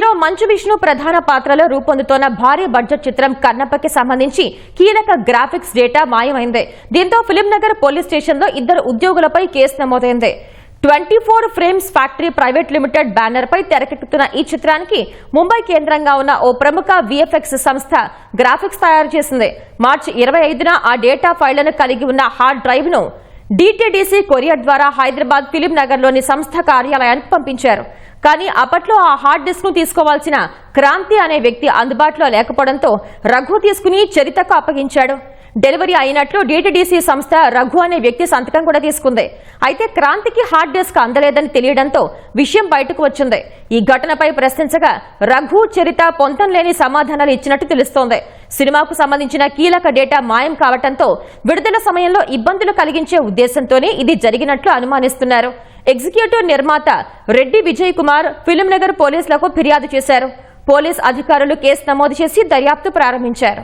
Hero Manchu Vishnu ప్రధాన పాత్రలో రూపొందుతోన్న భారీ బడ్జెట్ చిత్రం కన్నప్పకి సంబంధించి కీలక గ్రాఫిక్స్ డేటా మాయమైంది. దీంతో ఫిలిం నగర్ పోలీస్ స్టేషన్లో ఇద్దరు ఉద్యోగులపై కేసు నమోదైంది. Twenty four frames factory private limited banner పై తెరకెక్కుతున్న ఈ చిత్రానికి ముంబై కేంద్రంగా ఉన్న ఓ ప్రముఖ విఎఫ్ఎక్స్ సంస్థ గ్రాఫిక్స్ తయారు చేసింది. మార్చి ఇరవై ఐదున ఆ డేటా ఫైళ్ళను కలిగి ఉన్న హార్డ్ డ్రైవ్ను డిటిడిసి కొరియర్ ద్వారా హైదరాబాద్ ఫిలిం నగర్లోని సంస్థ కార్యాలయానికి పంపించారు. కానీ అప్పట్లో ఆ హార్డ్ డిస్క్ను తీసుకోవాల్సిన క్రాంతి అనే వ్యక్తి అందుబాటులో లేకపోవడంతో రఘు తీసుకుని చరితకు అప్పగించాడు. డెలివరీ అయినట్లు డిటిడిసి సంస్థ రఘు అనే వ్యక్తి సంతకం కూడా తీసుకుంది. అయితే క్రాంతికి హార్డ్ డిస్క్ అందలేదని తెలియడంతో విషయం బయటకు వచ్చింది. ఈ ఘటనపై ప్రశ్నించగా రఘు చరిత పొంతం లేని సమాధానాలు ఇచ్చినట్టు తెలుస్తోంది. సినిమాకు సంబంధించిన కీలక డేటా మాయం కావడంతో విడుదల సమయంలో ఇబ్బందులు కలిగించే ఉద్దేశంతోనే ఇది జరిగినట్లు అనుమానిస్తున్నారు. ఎగ్జిక్యూటివ్ నిర్మాత రెడ్డి విజయ్ కుమార్ ఫిలిం నగర్ పోలీసులకు ఫిర్యాదు చేశారు. పోలీస్ అధికారులు కేసు నమోదు చేసి దర్యాప్తు ప్రారంభించారు.